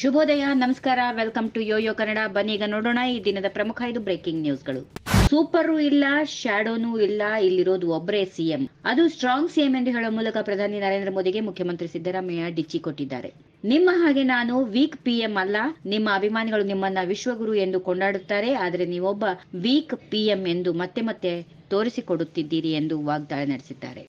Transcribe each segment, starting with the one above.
ಶುಭೋದಯ, ನಮಸ್ಕಾರ welcome to Yoyo Kannada ಬನ್ನಿ, ಈಗ ನೋಡೋಣ ಈ ದಿನದ ಪ್ರಮುಖ ಐದು ಬ್ರೇಕಿಂಗ್ ನ್ಯೂಸ್ಗಳು ಸೂಪರು ಇಲ್ಲ ಶ್ಯಾಡೋನೂ ಇಲ್ಲ, ಇಲ್ಲಿರೋದು ಒಬ್ಬರೇ ಸಿಎಂ ಅದು ಸ್ಟ್ರಾಂಗ್ ಸಿಎಂ ಎಂದು ಹೇಳುವ ಮೂಲಕ ಪ್ರಧಾನಿ ನರೇಂದ್ರ ಮೋದಿಗೆ ಮುಖ್ಯಮಂತ್ರಿ ಸಿದ್ದರಾಮಯ್ಯ ಡಿಚ್ಚಿ ಕೊಟ್ಟಿದ್ದಾರೆ. ನಿಮ್ಮ ಹಾಗೆ ನಾನು ವೀಕ್ ಪಿಎಂ ಅಲ್ಲ, ನಿಮ್ಮ ಅಭಿಮಾನಿಗಳು ನಿಮ್ಮನ್ನ ವಿಶ್ವಗುರು ಎಂದು ಕೊಂಡಾಡುತ್ತಾರೆ, ಆದರೆ ನೀವೊಬ್ಬ ವೀಕ್ ಪಿಎಂ ಎಂದು ಮತ್ತೆ ಮತ್ತೆ ತೋರಿಸಿಕೊಡುತ್ತಿದ್ದೀರಿ ಎಂದು ವಾಗ್ದಾಳಿ ನಡೆಸಿದ್ದಾರೆ.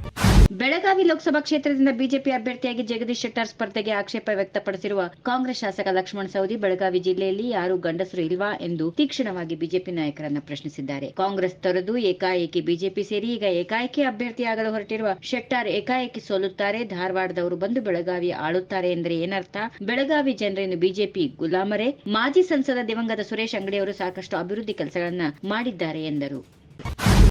ಬೆಳಗಾವಿ ಲೋಕಸಭಾ ಕ್ಷೇತ್ರದಿಂದ ಬಿಜೆಪಿ ಅಭ್ಯರ್ಥಿಯಾಗಿ ಜಗದೀಶ್ ಶೆಟ್ಟರ್ ಸ್ಪರ್ಧೆಗೆ ಆಕ್ಷೇಪ ವ್ಯಕ್ತಪಡಿಸಿರುವ ಕಾಂಗ್ರೆಸ್ ಶಾಸಕ ಲಕ್ಷ್ಮಣ ಸವದಿ ಬೆಳಗಾವಿ ಜಿಲ್ಲೆಯಲ್ಲಿ ಯಾರು ಗಂಡಸರು ಇಲ್ವಾ ಎಂದು ತೀಕ್ಷ್ಣವಾಗಿ ಬಿಜೆಪಿ ನಾಯಕರನ್ನ ಪ್ರಶ್ನಿಸಿದ್ದಾರೆ. ಕಾಂಗ್ರೆಸ್ ತೊರೆದು ಏಕಾಏಕಿ ಬಿಜೆಪಿ ಸೇರಿ ಈಗ ಏಕಾಏಕಿ ಅಭ್ಯರ್ಥಿಯಾಗಲು ಹೊರಟಿರುವ ಶೆಟ್ಟರ್ ಏಕಾಏಕಿ ಸೋಲುತ್ತಾರೆ, ಧಾರವಾಡದವರು ಬಂದು ಬೆಳಗಾವಿ ಆಳುತ್ತಾರೆ ಎಂದರೆ ಏನರ್ಥ? ಬೆಳಗಾವಿ ಜನರೇನು ಬಿಜೆಪಿ ಗುಲಾಮರೇ? ಮಾಜಿ ಸಂಸದ ದಿವಂಗತ ಸುರೇಶ್ ಅಂಗಡಿಯವರು ಸಾಕಷ್ಟು ಅಭಿವೃದ್ಧಿ ಕೆಲಸಗಳನ್ನ ಮಾಡಿದ್ದಾರೆ ಎಂದರು.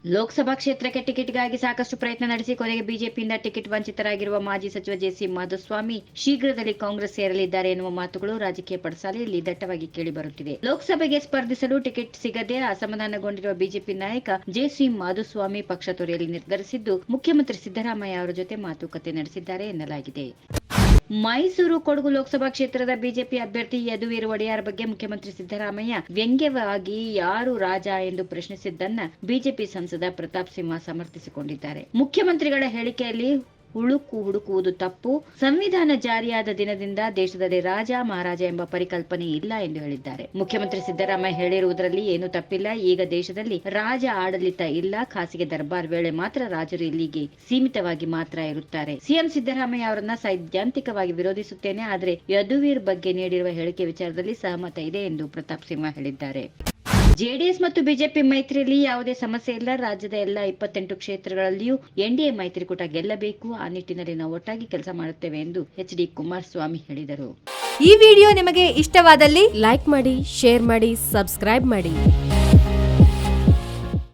ಲೋಕಸಭಾ ಕ್ಷೇತ್ರಕ್ಕೆ ಟಿಕೆಟ್ಗಾಗಿ ಸಾಕಷ್ಟು ಪ್ರಯತ್ನ ನಡೆಸಿ ಕೊನೆಗೆ ಬಿಜೆಪಿಯಿಂದ ಟಿಕೆಟ್ ವಂಚಿತರಾಗಿರುವ ಮಾಜಿ ಸಚಿವ ಜೆಸಿ ಮಾಧುಸ್ವಾಮಿ ಶೀಘ್ರದಲ್ಲಿ ಕಾಂಗ್ರೆಸ್ ಸೇರಲಿದ್ದಾರೆ ಎನ್ನುವ ಮಾತುಗಳು ರಾಜಕೀಯ ಪಡಸಾಲೆಯಲ್ಲಿ ದಟ್ಟವಾಗಿ ಕೇಳಿಬರುತ್ತಿದೆ. ಲೋಕಸಭೆಗೆ ಸ್ಪರ್ಧಿಸಲು ಟಿಕೆಟ್ ಸಿಗದೆ ಅಸಮಾಧಾನಗೊಂಡಿರುವ ಬಿಜೆಪಿ ನಾಯಕ ಜೆಸಿ ಮಾಧುಸ್ವಾಮಿ ಪಕ್ಷ ತೊರೆಯಲು ನಿರ್ಧರಿಸಿದ್ದು ಮುಖ್ಯಮಂತ್ರಿ ಸಿದ್ದರಾಮಯ್ಯ ಅವರ ಜೊತೆ ಮಾತುಕತೆ ನಡೆಸಿದ್ದಾರೆ ಎನ್ನಲಾಗಿದೆ. ಮೈಸೂರು ಕೊಡಗು ಲೋಕಸಭಾ ಕ್ಷೇತ್ರದ ಬಿಜೆಪಿ ಅಭ್ಯರ್ಥಿ ಯದುವೀರ್ ಒಡೆಯರ್ ಬಗ್ಗೆ ಮುಖ್ಯಮಂತ್ರಿ ಸಿದ್ದರಾಮಯ್ಯ ವ್ಯಂಗ್ಯವಾಗಿ ಯಾರು ರಾಜ ಎಂದು ಪ್ರಶ್ನಿಸಿದ್ದನ್ನ ಬಿಜೆಪಿ ಸಂಸದ ಪ್ರತಾಪ್ ಸಿಂಹ ಸಮರ್ಥಿಸಿಕೊಂಡಿದ್ದಾರೆ. ಮುಖ್ಯಮಂತ್ರಿಗಳ ಹೇಳಿಕೆಯಲ್ಲಿ ಹುಳುಕು ಹುಡುಕುವುದು ತಪ್ಪು. ಸಂವಿಧಾನ ಜಾರಿಯಾದ ದಿನದಿಂದ ದೇಶದಲ್ಲಿ ರಾಜ ಮಹಾರಾಜ ಎಂಬ ಪರಿಕಲ್ಪನೆ ಇಲ್ಲ ಎಂದು ಹೇಳಿದ್ದಾರೆ. ಮುಖ್ಯಮಂತ್ರಿ ಸಿದ್ದರಾಮಯ್ಯ ಹೇಳಿರುವುದರಲ್ಲಿ ಏನು ತಪ್ಪಿಲ್ಲ. ಈಗ ದೇಶದಲ್ಲಿ ರಾಜ ಆಡಳಿತ ಇಲ್ಲ. ಖಾಸಗಿ ದರ್ಬಾರ್ ವೇಳೆ ಮಾತ್ರ ರಾಜರು ಇಲ್ಲಿಗೆ ಸೀಮಿತವಾಗಿ ಮಾತ್ರ ಇರುತ್ತಾರೆ. ಸಿಎಂ ಸಿದ್ದರಾಮಯ್ಯ ಅವರನ್ನ ಸೈದ್ಧಾಂತಿಕವಾಗಿ ವಿರೋಧಿಸುತ್ತೇನೆ. ಆದರೆ ಯದುವೀರ್ ಬಗ್ಗೆ ನೀಡಿರುವ ಹೇಳಿಕೆ ವಿಚಾರದಲ್ಲಿ ಸಹಮತ ಇದೆ ಎಂದು ಪ್ರತಾಪ್ ಸಿಂಹ ಹೇಳಿದ್ದಾರೆ. ಜೆಡಿಎಸ್ ಮತ್ತು ಬಿಜೆಪಿ ಮೈತ್ರಿಯಲ್ಲಿ ಯಾವುದೇ ಸಮಸ್ಯೆ ಇಲ್ಲ. ರಾಜ್ಯದ ಎಲ್ಲ ಇಪ್ಪತ್ತೆಂಟು ಕ್ಷೇತ್ರಗಳಲ್ಲಿಯೂ ಎನ್ಡಿಎ ಮೈತ್ರಿಕೂಟ ಗೆಲ್ಲಬೇಕು. ಆ ನಿಟ್ಟಿನಲ್ಲಿ ನಾವು ಒಟ್ಟಾಗಿ ಕೆಲಸ ಮಾಡುತ್ತೇವೆ ಎಂದು ಎಚ್ ಡಿ ಕುಮಾರಸ್ವಾಮಿ ಹೇಳಿದರು. ಈ ವಿಡಿಯೋ ನಿಮಗೆ ಇಷ್ಟವಾದಲ್ಲಿ ಲೈಕ್ ಮಾಡಿ, ಶೇರ್ ಮಾಡಿ, ಸಬ್ಸ್ಕ್ರೈಬ್ ಮಾಡಿ.